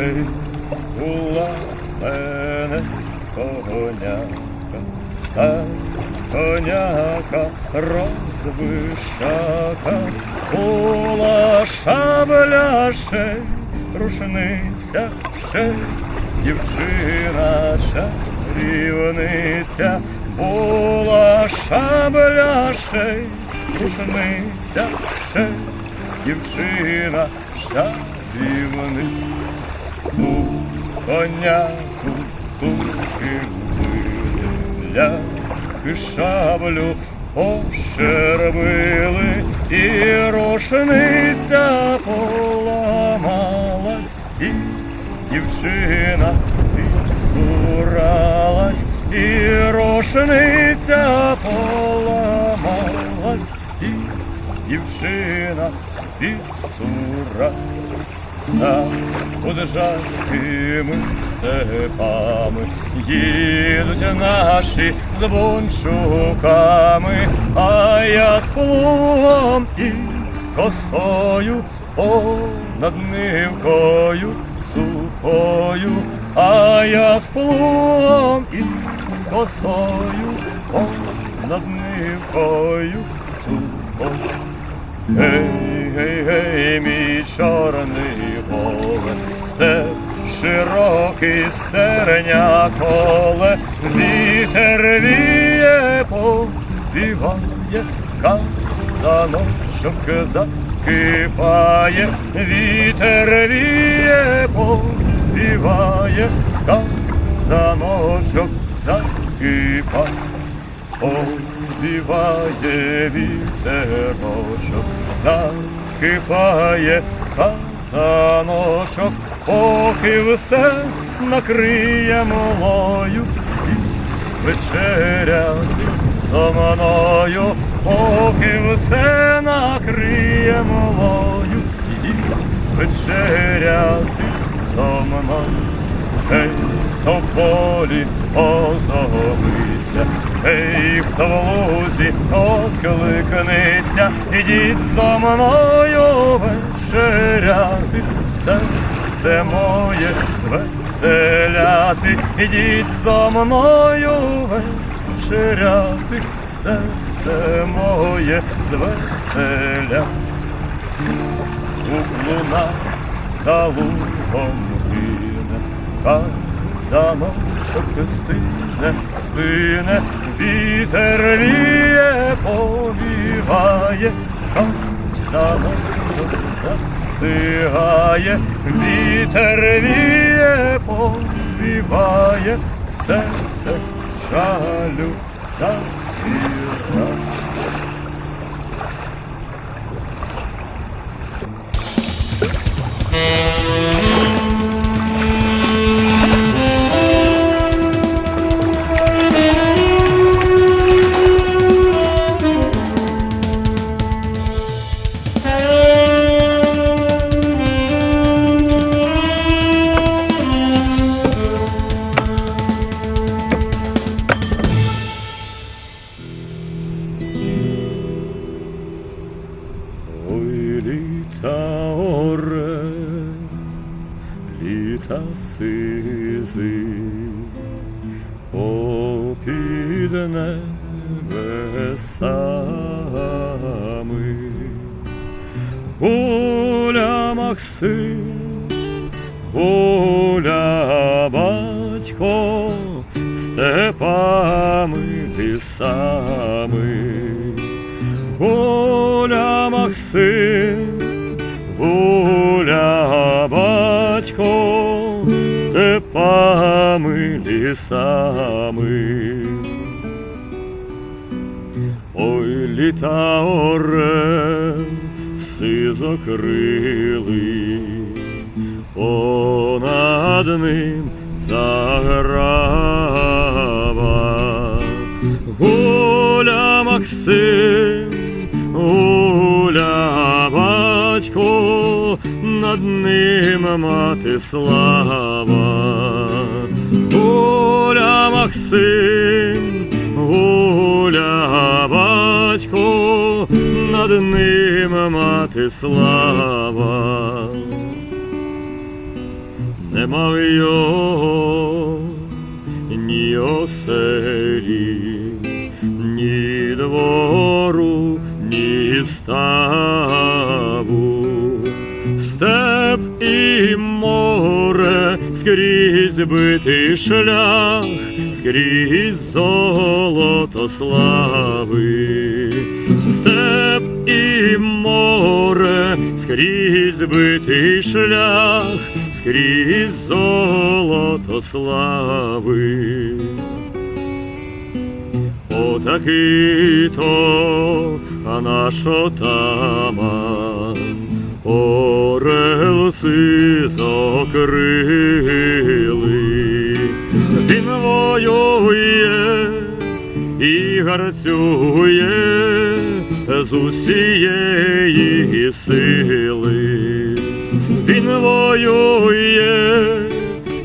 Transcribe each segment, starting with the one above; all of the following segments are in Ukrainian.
Ей, була мене коняка, та коняка розвишака, була шабля ще, рушниця ще, дівчина чарівниця, була шабля ще, рушниця ще, дівчина чарівниця. Коняку туки вбили, ляки шаблю пошербили, і рушниця поламалась, і дівчина відсуралась, і рушниця поламалась, і дівчина відсуралась. За поджарськими степами їдуть наші з а я з плугом і косою понад нивкою сухою, а я з плугом і з косою понад нивкою сухою. Гей, гей, гей, мій чорний голе, степ широкий стерня коле, вітер віє, повіває, казаночок закипає, вітер віє, повіває, казаночок закипає. Обіває вітерочок, закипає казаночок, поки все накриє молою. І вечеряти зо мною, поки все накриє молою. І вечеряти зо мною. Хто в полі озовися, ей, хто в лузі откликнися, ідіть за мною вечеряти, все, все моє звеселяти, ідіть за мною вечеряти, все моє звеселяти. Луна за лугом гине, казаночок стине, стине, вітер віє, повіває, казаночок застигає, вітер віє, повіває, серце жалю запірає. Літа сизи, попід небесами. Гуля Максим, гуля батько, степами лісами. Гуля Максим, лісами. Ой, літа орел, сизокрилий, понад ним заграва. Гуля Максим, над ним мати слава. Гуля Максим, гуля батько, над ним мати слава. не мав його ні оселі, ні двору, ні ставу, скрізь битий шлях, скрізь золото слави, степ і море, скрізь битий шлях, скрізь золото слави. Отакий то, а наш отаман, орел сизокрилий. Гарцює з усієї сили. Він воює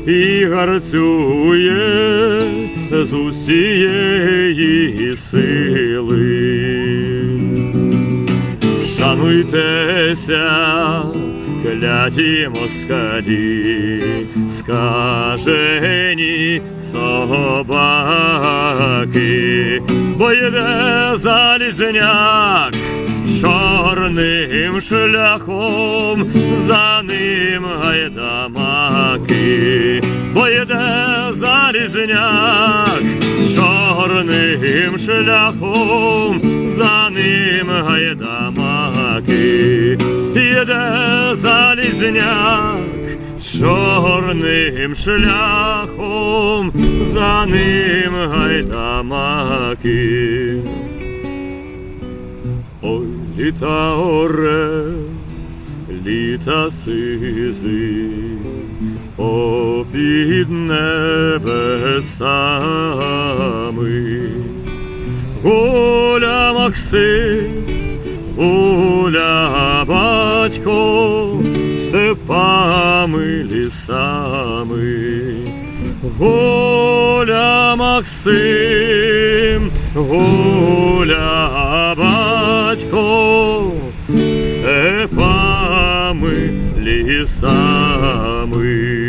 і гарцює з усієї сили. Шануйтеся, кляті москалі, скажені собаки, бо йде залізняк чорним шляхом, за ним гайдамаки, бо йде залізняк чорним шляхом, за ним гайдамаки, йде залізняк чорним шляхом, за ним гайдамаки. Ой, літа оре, літа сизи, попід небесами. Гуля Максим, степами лісами. Гуля Максим, гуля батько, степами лісами.